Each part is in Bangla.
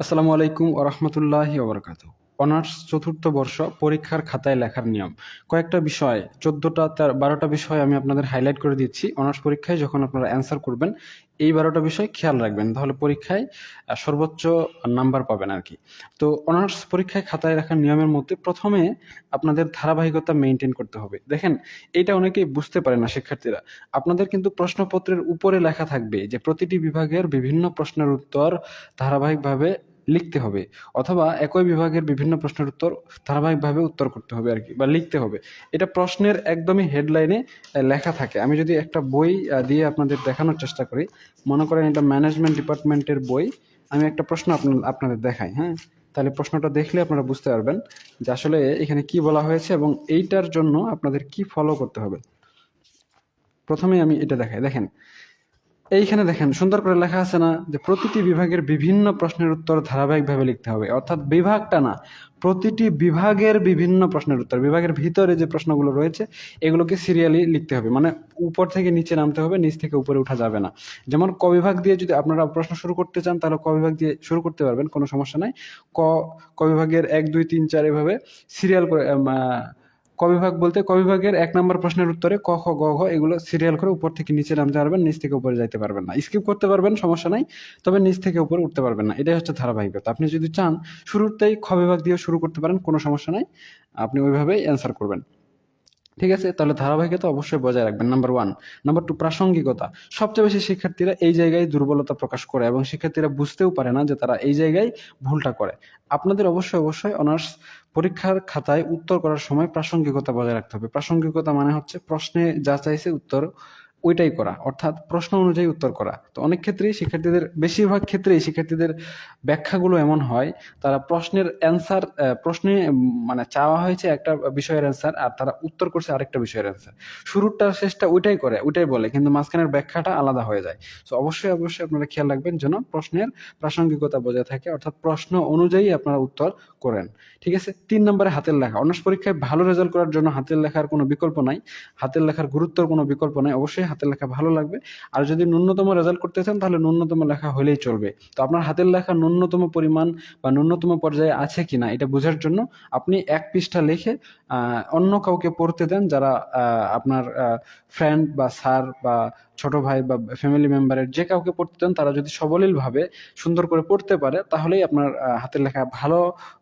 আসসালামু আলাইকুম ওরহমতুল্লাহি ওবরকাত অনার্স চতুর্থ বর্ষ পরীক্ষার খাতায় লেখার নিয়ম। কয়েকটা বিষয়, চোদ্দোটা তার, বারোটা বিষয় আমি আপনাদের হাইলাইট করে দিচ্ছি। অনার্স পরীক্ষায় যখন আপনারা অ্যান্সার করবেন, এই বারোটা বিষয় খেয়াল রাখবেন। তাহলে পরীক্ষায় সর্বোচ্চ নাম্বার পাবেন আর কি। তো অনার্স পরীক্ষায় খাতায় রাখার নিয়মের মধ্যে প্রথমে আপনাদের ধারাবাহিকতা মেনটেন করতে হবে। দেখেন, এটা অনেকেই বুঝতে পারে না, শিক্ষার্থীরা। আপনাদের কিন্তু প্রশ্নপত্রের উপরে লেখা থাকবে যে প্রতিটি বিভাগের বিভিন্ন প্রশ্নের উত্তর ধারাবাহিকভাবে লিখতে হবে। অথবা একই বিভাগের বিভিন্ন প্রশ্নের উত্তর ধারাবাহিকভাবে উত্তর করতে হবে আর কি, বা লিখতে হবে। এটা প্রশ্নের একদমই হেডলাইনে লেখা থাকে। আমি যদি একটা বই দিয়ে আপনাদের দেখানোর চেষ্টা করি। মনে করেন এটা ম্যানেজমেন্ট ডিপার্টমেন্টের বই। আমি একটা প্রশ্ন আপনাদের দেখাই হ্যাঁ? তাহলে প্রশ্নটা দেখলে আপনারা বুঝতে পারবেন যে আসলে এখানে কি বলা হয়েছে এবং এইটার জন্য আপনাদের কি ফলো করতে হবে। প্রথমে আমি এটা দেখাই। দেখেন এইখানে দেখেন, সুন্দর করে লেখা আছে না যে প্রতিটি বিভাগের বিভিন্ন প্রশ্নের উত্তর ধারাবাহিকভাবে লিখতে হবে। অর্থাৎ বিভাগটা না, প্রতিটি বিভাগের বিভিন্ন প্রশ্নের উত্তর, বিভাগের ভিতরে যে প্রশ্নগুলো রয়েছে, এগুলোকে সিরিয়ালি লিখতে হবে। মানে উপর থেকে নিচে নামতে হবে, নিচ থেকে উপরে উঠা যাবে না। যেমন ক বিভাগ দিয়ে যদি আপনারা প্রশ্ন শুরু করতে চান, তাহলে ক বিভাগ দিয়ে শুরু করতে পারবেন, কোনো সমস্যা নাই। ক ক বিভাগের এক, দুই, তিন, চার এভাবে সিরিয়াল করে আম, আহ, ক বিভাগ বলতে কবিভাগের এক নম্বর প্রশ্নের উত্তরে ক খ গ ঘ এগুলো সিরিয়াল করে উপর থেকে নিচে নামতে পারবেন নিচ থেকে উপরে যাইতে পারবেন না। স্কিপ করতে পারবেন সমস্যা নাই তবে নিচ থেকে উপরে উঠতে পারবেন না। এটাই হচ্ছে ধারাবাহিকতা। আপনি যদি চান শুরুতেই খ বিভাগ দিয়ে শুরু করতে পারেন কোনো সমস্যা নাই আপনি ওইভাবেই অ্যান্সার করবেন। ঠিক আছে? তাহলে ধারাবাহিকতা অবশ্যই বজায় রাখবেন। নাম্বার ওয়ান নাম্বার টু প্রাসঙ্গিকতা। সবচেয়ে বেশি শিক্ষার্থীরা এই জায়গায় দুর্বলতা প্রকাশ করে এবং শিক্ষার্থীরা বুঝতেও পারে না যে তারা এই জায়গায় ভুলটা করে। আপনাদের অবশ্যই অবশ্যই অনার্স পরীক্ষার খাতায় উত্তর করার সময় প্রাসঙ্গিকতা বজায় রাখতে হবে। প্রাসঙ্গিকতা মানে হচ্ছে প্রশ্নে যা চাইছে উত্তর ওইটাই করা, অর্থাৎ প্রশ্ন অনুযায়ী উত্তর করা। তো অনেক ক্ষেত্রেই শিক্ষার্থীদের, বেশিরভাগ ক্ষেত্রেই শিক্ষার্থীদের ব্যাখ্যাগুলো এমন হয়, তারা প্রশ্নের অ্যান্সার প্রশ্নে মানে চাওয়া হয়েছে একটা বিষয়ের অ্যান্সার আর তারা উত্তর করছে আরেকটা বিষয়ের অ্যান্সার শুরুরটা, শেষটা ওইটাই করে, ওইটাই বলে, কিন্তু মাঝখানের ব্যাখ্যাটা আলাদা হয়ে যায়। তো অবশ্যই অবশ্যই আপনারা খেয়াল রাখবেন যেন প্রশ্নের প্রাসঙ্গিকতা বজায় থাকে, অর্থাৎ প্রশ্ন অনুযায়ী আপনারা উত্তর করেন। ঠিক আছে? তিন নম্বরে হাতের লেখা। অনার্স পরীক্ষায় ভালো রেজাল্ট করার জন্য হাতের লেখার কোনো বিকল্প নাই। হাতের লেখার গুরুত্বর কোনো বিকল্প নাই। অবশ্যই হাতের লেখা ভালো লাগবে। আর যদি ন্যূনতম রেজাল্ট করতে চান, তাহলে ন্যূনতম লেখা হলেই চলবে। তো আপনার হাতের লেখা ন্যূনতম পরিমাণ বা ন্যূনতম পর্যায়ে আছে কি না এটা বোঝার জন্য আপনি এক পৃষ্ঠা লিখে অন্য কাউকে পড়তে দেন যারা আপনার ফ্রেন্ড বা স্যার বা ছোট ভাই বা ফ্যামিলি মেম্বারের যে কাউকে পড়তে দেন, তারা যদি সবলীলভাবে সুন্দর করে পড়তে পারে, তাহলেই আপনার হাতের লেখা ভালো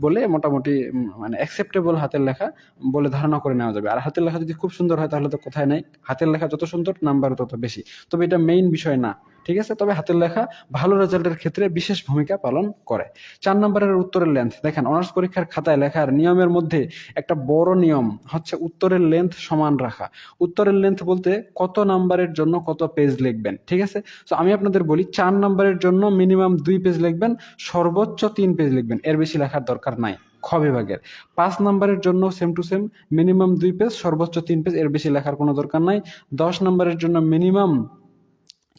বলে মোটামুটি মানে অ্যাকসেপ্টেবল হাতের লেখা বলে ধারণা করে নেওয়া যাবে। আর হাতের লেখা যদি খুব সুন্দর হয়, তাহলে তো কোথায় নাই। হাতের লেখা যত সুন্দর নাম্বার তত বেশি। তবে এটা মেইন বিষয় না। ঠিক আছে? তবে হাতের লেখা ভালো রেজাল্টের ক্ষেত্রে বিশেষ ভূমিকা পালন করে। চার নম্বরের উত্তরের লেন্থ দেখেন অনার্স পরীক্ষার খাতায় লেখার নিয়মের মধ্যে একটা বড় নিয়ম হচ্ছে উত্তরের লেন্থ সমান রাখা। উত্তরের লেন্থ বলতে কত নাম্বারের জন্য কত পেজ লিখবেন, ঠিক আছে? তো আমি আপনাদের বলি, চার নাম্বারের জন্য মিনিমাম দুই পেজ লিখবেন, সর্বোচ্চ তিন পেজ লিখবেন। এর বেশি লেখার দরকার নাই, খ বিভাগের। পাঁচ নাম্বারের জন্য সেম টু সেম মিনিমাম দুই পেজ সর্বোচ্চ তিন পেজ এর বেশি লেখার কোনো দরকার নাই। দশ নাম্বারের জন্য মিনিমাম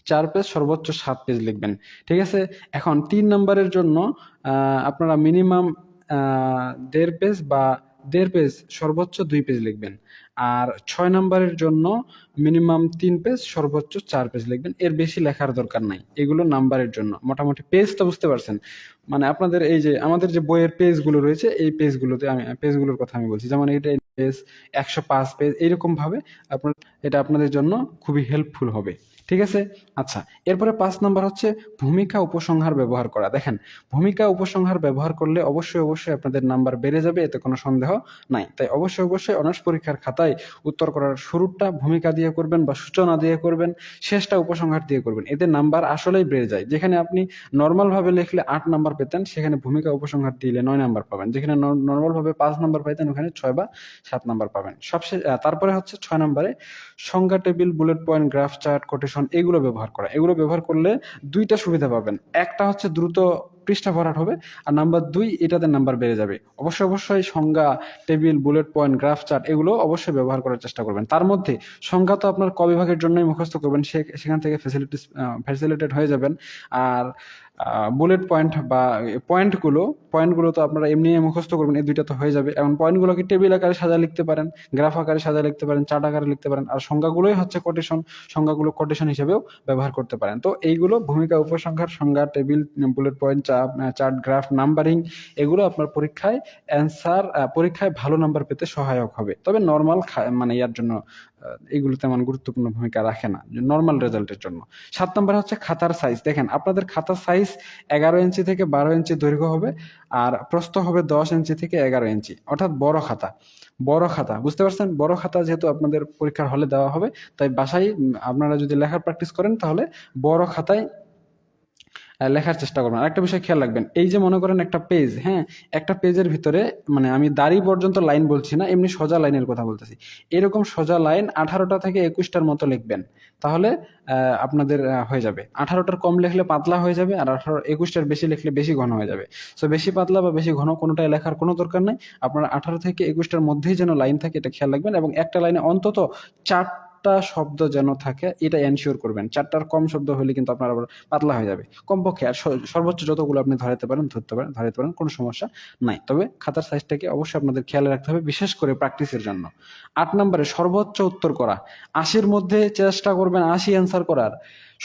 চার পেজ সর্বোচ্চ সাত পেজ লিখবেন। ঠিক আছে? এখন তিন নম্বরের জন্য আপনারা মিনিমাম দেড় পেজ বা দেড় পেজ সর্বোচ্চ দুই পেজ লিখবেন। আর ছয় নম্বরের জন্য মিনিমাম তিন পেজ সর্বোচ্চ চার পেজ লিখবেন। এর বেশি লেখার দরকার নাই। এগুলো নাম্বারের জন্য। মোটামুটি পেজ তো বুঝতে পারছেন। মানে আপনাদের এই যে, আমাদের যে বইয়ের পেজগুলো রয়েছে, এই পেজগুলোতে আমি পেজগুলোর কথা আমি বলছি। যেমন এটা পেজ একশো পাঁচ পেজ এইরকম ভাবে আপনার, এটা আপনাদের জন্য খুবই হেল্পফুল হবে। ঠিক আছে? আচ্ছা এরপরে পাঁচ নাম্বার হচ্ছে ভূমিকা উপসংহার ব্যবহার করা। দেখেন, ভূমিকা উপসংহার ব্যবহার করলে অবশ্যই অবশ্যই আপনাদের নাম্বার বেড়ে যাবে, এতে কোনো সন্দেহ নাই। তাই অবশ্যই অবশ্যই অনার্স পরীক্ষার খাতায় উত্তর করার শুরুটা ভূমিকা দিয়ে করবেন বা সূচনা দিয়ে করবেন, শেষটা উপসংহার দিয়ে করবেন। এতে নাম্বার আসলেই বেড়ে যায়। যেখানে আপনি নর্মাল ভাবে লিখলে আট নাম্বার পেতেন, সেখানে ভূমিকা উপসংহার দিলে নয় নাম্বার পাবেন। যেখানে নর্মাল ভাবে পাঁচ নাম্বার পাইতেন, ওখানে ছয় বা সাত নাম্বার পাবেন। সবশেষ তারপরে হচ্ছে ছয় নাম্বারে সংজ্ঞা table, bullet point, graph chart, quotation, এগুলো ব্যবহার করা। এগুলো ব্যবহার করলে দুইটা সুবিধা পাবেন। একটা হচ্ছে দ্রুত পৃষ্ঠা ভরাট হবে। আর নাম্বার দুই, এটাতে নাম্বার বেড়ে যাবে। অবশ্যই অবশ্যই সংজ্ঞা, table, bullet point, graph chart, এগুলো অবশ্যই ব্যবহার করার চেষ্টা করবেন। তার মধ্যে সংজ্ঞা তো আপনার ক বিভাগের জন্যই মুখস্থ করবেন সেখান থেকে ফ্যাসিলিটিস ফ্যাসিলিটেড হয়ে যাবেন। আর বুলেট পয়েন্ট বা পয়েন্টগুলো পয়েন্টগুলো তো আপনারা এমনি মুখস্থ করবেন, এই দুইটা তো হয়ে যাবে। এবং পয়েন্টগুলোকে টেবিল আকারে সাজা লিখতে পারেন গ্রাফ আকারে সাজা লিখতে পারেন চার্ট আকারে লিখতে পারেন, আর সংজ্ঞাগুলোই হচ্ছে কোটেশন সংজ্ঞাগুলো কোটেশন হিসেবেও ব্যবহার করতে পারেন। তো এইগুলো ভূমিকা, উপসংহার, সংজ্ঞা table bullet point chart graph numbering এগুলো আপনার পরীক্ষায় অ্যান্সার পরীক্ষায় ভালো নাম্বার পেতে সহায়ক হবে। তবে নর্মাল মানে ইয়ার জন্য এগুলো তেমন গুরুত্বপূর্ণ ভূমিকা রাখে না নর্মাল রেজাল্টের জন্য। সাত নম্বর হচ্ছে খাতার সাইজ দেখেন, আপনাদের খাতার সাইজ এগারো ইঞ্চি থেকে বারো ইঞ্চি দৈর্ঘ্য হবে আর প্রস্ত হবে দশ ইঞ্চি থেকে এগারো ইঞ্চি। অর্থাৎ বড় খাতা বড় খাতা। বুঝতে পারছেন? বড় খাতা যেহেতু আপনাদের পরীক্ষার হলে দেওয়া হবে, তাই বাসায় আপনারা যদি লেখার প্র্যাকটিস করেন, তাহলে বড় খাতায় লেখার চেষ্টা করবেন। আরেকটা বিষয় খেয়াল রাখবেন, এই যে মনে করেন একটা পেজ হ্যাঁ একটা পেজের ভিতরে মানে আমি দাড়ি পর্যন্ত লাইন বলছি না, এমনি সোজা লাইনের কথা বলতেছি। এরকম সোজা লাইন আঠারোটা থেকে একুশটার মতো লিখবেন। তাহলে আপনাদের হয়ে যাবে। আঠারোটার কম লিখলে পাতলা হয়ে যাবে আর আঠারো, একুশটার বেশি লিখলে বেশি ঘন হয়ে যাবে। সো বেশি পাতলা বা বেশি ঘন কোনোটাই লেখার কোনো দরকার নেই। আপনার আঠারো থেকে একুশটার মধ্যেই যেন লাইন থাকে, এটা খেয়াল রাখবেন এবং একটা লাইনে অন্তত চারটা শব্দ যেন থাকে, এটা এনশিওর করবেন। চারটার কম শব্দ হলে কিন্তু আপনার আবার পাতলা হয়ে যাবে। কমপক্ষে আর সর্বোচ্চ যতগুলো আপনি ধরাতে পারেন, ধরতে পারেন ধরাতে পারেন, কোনো সমস্যা নাই। তবে খাতার সাইজটাকে অবশ্যই আপনাদের খেয়াল রাখতে হবে, বিশেষ করে প্র্যাকটিসের জন্য। আট নম্বরে সর্বোচ্চ উত্তর করা। আশির মধ্যে চেষ্টা করবেন আশি অ্যান্সার করার।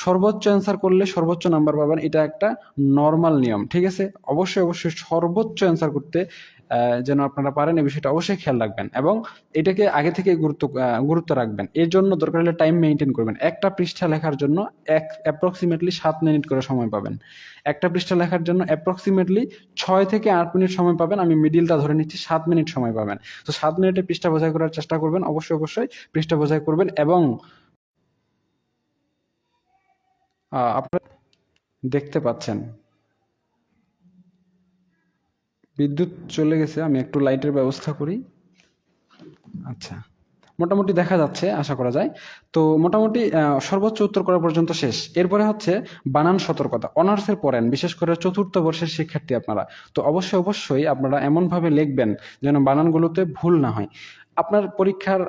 সর্বোচ্চ অ্যান্সার করলে সর্বোচ্চ নাম্বার পাবেন, এটা একটা নর্মাল নিয়ম, ঠিক আছে? অবশ্যই অবশ্যই সর্বোচ্চ অ্যান্সার করতে যেন আপনারা পারেন এই বিষয়টা অবশ্যই খেয়াল রাখবেন এবং এটাকে আগে থেকে গুরুত্ব গুরুত্ব রাখবেন। এর জন্য দরকার হলে টাইম মেনটেন করবেন। একটা পৃষ্ঠা লেখার জন্য এক অ্যাপ্রক্সিমেটলি সাত মিনিট করে সময় পাবেন। একটা পৃষ্ঠা লেখার জন্য অ্যাপ্রক্সিমেটলি ছয় থেকে আট মিনিট সময় পাবেন। আমি মিডিলটা ধরে নিচ্ছি, সাত মিনিট সময় পাবেন। তো সাত মিনিটে পৃষ্ঠা বোঝাই করার চেষ্টা করবেন, অবশ্যই অবশ্যই পৃষ্ঠা বোঝাই করবেন এবং আপনারা দেখতে পাচ্ছেন। বিদ্যুৎ চলে গেছে, আমি একটু লাইটের ব্যবস্থা করি। আচ্ছা মোটামুটি দেখা যাচ্ছে, আশা করা যায়। তো মোটামুটি সর্বোচ্চ উত্তর করা পর্যন্ত শেষ। এরপরে হচ্ছে বানান সতর্কতা, অনার্সের পড়েন, বিশেষ করে চতুর্থ বর্ষের শিক্ষার্থী আপনারা। তো অবশ্যই অবশ্যই আপনারা এমনভাবে লিখবেন যেন বানানগুলোতে ভুল না হয়। আপনার পরীক্ষার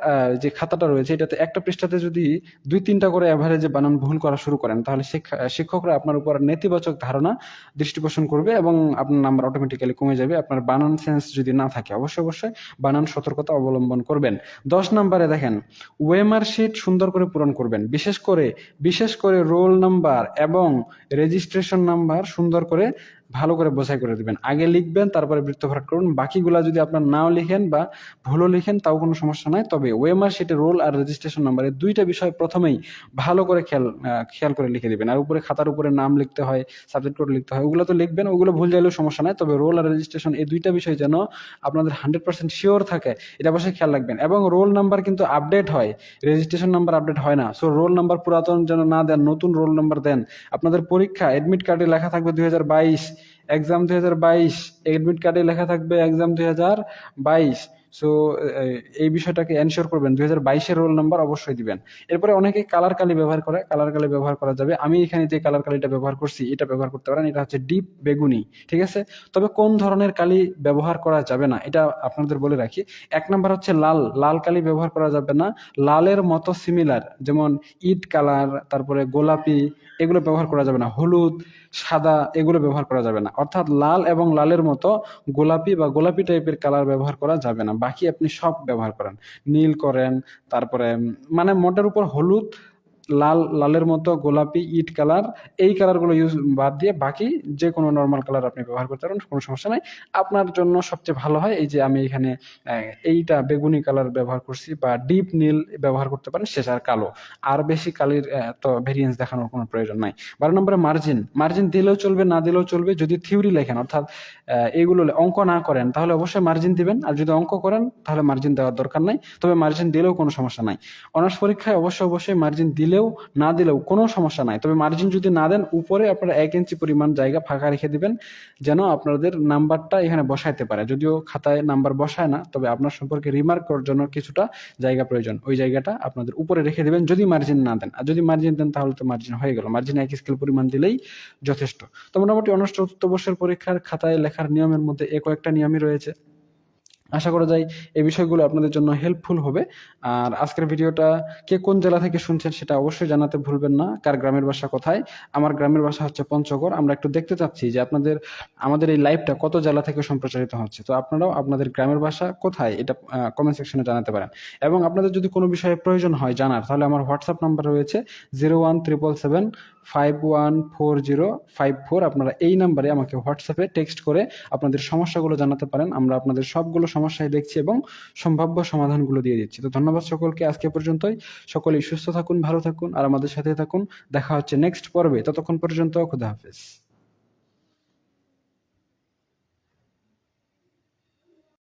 যে খাতাটা রয়েছে, এটাতে একটা পৃষ্ঠাতে যদি দুই তিনটা করে অ্যাভারেজে বানান ভুল করা শুরু করেন, তাহলে শিক্ষা- শিক্ষকরা আপনার উপর নেতিবাচক ধারণা দৃষ্টি পোষণ করবে এবং আপনার নাম্বার অটোমেটিক্যালি কমে যাবে। আপনার বানান সেন্স যদি না থাকে, অবশ্যই অবশ্যই বানান সতর্কতা অবলম্বন করবেন। দশ নম্বরে দেখেন ওয়েমার শিট সুন্দর করে পূরণ করবেন। বিশেষ করে বিশেষ করে রোল নাম্বার এবং রেজিস্ট্রেশন নাম্বার সুন্দর করে ভালো করে বোঝাই করে দিবেন। আগে লিখবেন, তারপরে বৃত্ত ভরাট করুন। বাকিগুলা যদি আপনার নাও লিখেন বা ভুলও লিখেন, তাও কোনো সমস্যা নাই। তবে ওয়েমার শিটে রোল আর রেজিস্ট্রেশন নাম্বার দুইটা বিষয় প্রথমেই ভালো করে খেয়াল খেয়াল করে লিখে দিবেন। আর উপরে খাতার উপরে নাম লিখতে হয় সাবজেক্ট কোড লিখতে হয়, ওগুলো তো লিখবেন, ওগুলো ভুল যাইলেও সমস্যা নাই। তবে রোল আর রেজিস্ট্রেশন এই দুইটা বিষয় যেন আপনাদের হান্ড্রেড পার্সেন্ট শিওর থাকে, এটা অবশ্যই খেয়াল রাখবেন। এবং রোল নাম্বার কিন্তু আপডেট হয় রেজিস্ট্রেশন নাম্বার আপডেট হয় না। সো রোল নাম্বার পুরাতন যেন না দেন, নতুন রোল নাম্বার দেন। আপনাদের পরীক্ষা এডমিট কার্ডে লেখা থাকবে দুই হাজার বাইশ। এক্সাম দুই হাজার বাইশ এডমিট কার্ডে লেখা থাকবে এক্সাম দুই হাজার বাইশ। সো এই বিষয়টাকে এনশিওর করবেন। দুই হাজার বাইশের রোল নাম্বার অবশ্যই দিবেন। এরপরে অনেকে কালার কালি ব্যবহার করে কালার কালি ব্যবহার করা যাবে। আমি এখানে যে কালার কালিটা ব্যবহার করছি, এটা ব্যবহার করতে পারেন। এটা হচ্ছে ডিপ বেগুনি, ঠিক আছে? তবে কোন ধরনের কালি ব্যবহার করা যাবে না, এটা আপনাদের বলে রাখি। এক নাম্বার হচ্ছে লাল। লাল কালি ব্যবহার করা যাবে না। লালের মতো সিমিলার যেমন ইট কালার, তারপরে গোলাপি, এগুলো ব্যবহার করা যাবে না। হলুদ, সাদা, এগুলো ব্যবহার করা যাবে না। অর্থাৎ লাল এবং লালের মতো গোলাপি বা গোলাপি টাইপের কালার ব্যবহার করা যাবে না। বাকি আপনি সব ব্যবহার করেন। নীল করেন, তারপরে মানে মোটের উপর হলুদ, লাল, লালের মতো গোলাপি, ইট কালার, এই কালারগুলো ইউজ বাদ দিয়ে বাকি যে কোনো নর্মাল কালার আপনি ব্যবহার করতে পারেন, কোনো সমস্যা নাই। আপনার জন্য সবচেয়ে ভালো হয় এই যে আমি এখানে এইটা বেগুনি কালার ব্যবহার করছি বা ডিপ নীল ব্যবহার করতে পারেন শেষ আর কালো। আর বেশি কালির তো ভেরিয়েন্স দেখানোর কোনো প্রয়োজন নাই। বারো নম্বরে মার্জিন মার্জিন দিলেও চলবে, না দিলেও চলবে, যদি থিওরি লেখেন, অর্থাৎ এগুলো অঙ্ক না করেন, তাহলে অবশ্যই মার্জিন দিবেন। আর যদি অঙ্ক করেন, তাহলে মার্জিন দেওয়ার দরকার নাই। তবে মার্জিন দিলেও কোনো সমস্যা নাই। অনার্স পরীক্ষায় অবশ্যই অবশ্যই মার্জিন দিলেও, না দিলেও কোনো সমস্যা নাই। তবে মার্জিন যদি না দেন, উপরে আপনারা এক ইঞ্চি পরিমাণ জায়গা ফাঁকা রেখে দিবেন, যেন আপনাদের নাম্বারটা এখানে বসাইতে পারে। যদিও খাতায় নাম্বার বসায় না, তবে আপনার সম্পর্কে রিমার্ক করার জন্য কিছুটা জায়গা প্রয়োজন। ওই জায়গাটা আপনাদের উপরে রেখে দিবেন, যদি মার্জিন না দেন। আর যদি মার্জিন দেন, তাহলে তো মার্জিন হয়ে গেল। মার্জিন এক স্কেল পরিমাণ দিলেই যথেষ্ট। তো মোটামুটি অনার্স চতুর্থ বর্ষের পরীক্ষার খাতায় লেখার নিয়মের মধ্যে এ কয়েকটা নিয়মই রয়েছে। আশা করা যায় এই বিষয়গুলো আপনাদের জন্য হেল্পফুল হবে। আর আজকের ভিডিওটা কে কোন জেলা থেকে শুনছেন সেটা অবশ্যই জানাতে ভুলবেন না। কার গ্রামের বাসা কোথায়? আমার গ্রামের বাসা হচ্ছে পঞ্চগড়। আমরা একটু দেখতে চাচ্ছি যে আপনাদের, আমাদের এই লাইভটা কত জেলা থেকে সম্প্রচারিত হচ্ছে। তো আপনারাও আপনাদের গ্রামের বাসা কোথায়? এটা কমেন্ট সেকশনে জানাতে পারেন। এবং আপনাদের যদি কোনো বিষয়ে প্রয়োজন হয় জানার, তাহলে আমার হোয়াটসঅ্যাপ নাম্বার রয়েছে zero one triple seven five one four zero five four আপনারা এই নাম্বারে আমাকে হোয়াটসঅ্যাপে টেক্সট করে আপনাদের সমস্যাগুলো জানাতে পারেন। আমরা আপনাদের সবগুলো সমস্যায় দেখছি এবং সম্ভাব্য সমাধানগুলো দিয়ে দিচ্ছি। তো ধন্যবাদ সকলকে আজকে পর্যন্তই। সকলেই সুস্থ থাকুন, ভালো থাকুন, আর আমাদের সাথে থাকুন। দেখা হচ্ছে নেক্সট পর্বে। ততক্ষণ পর্যন্ত খুদা হাফেজ।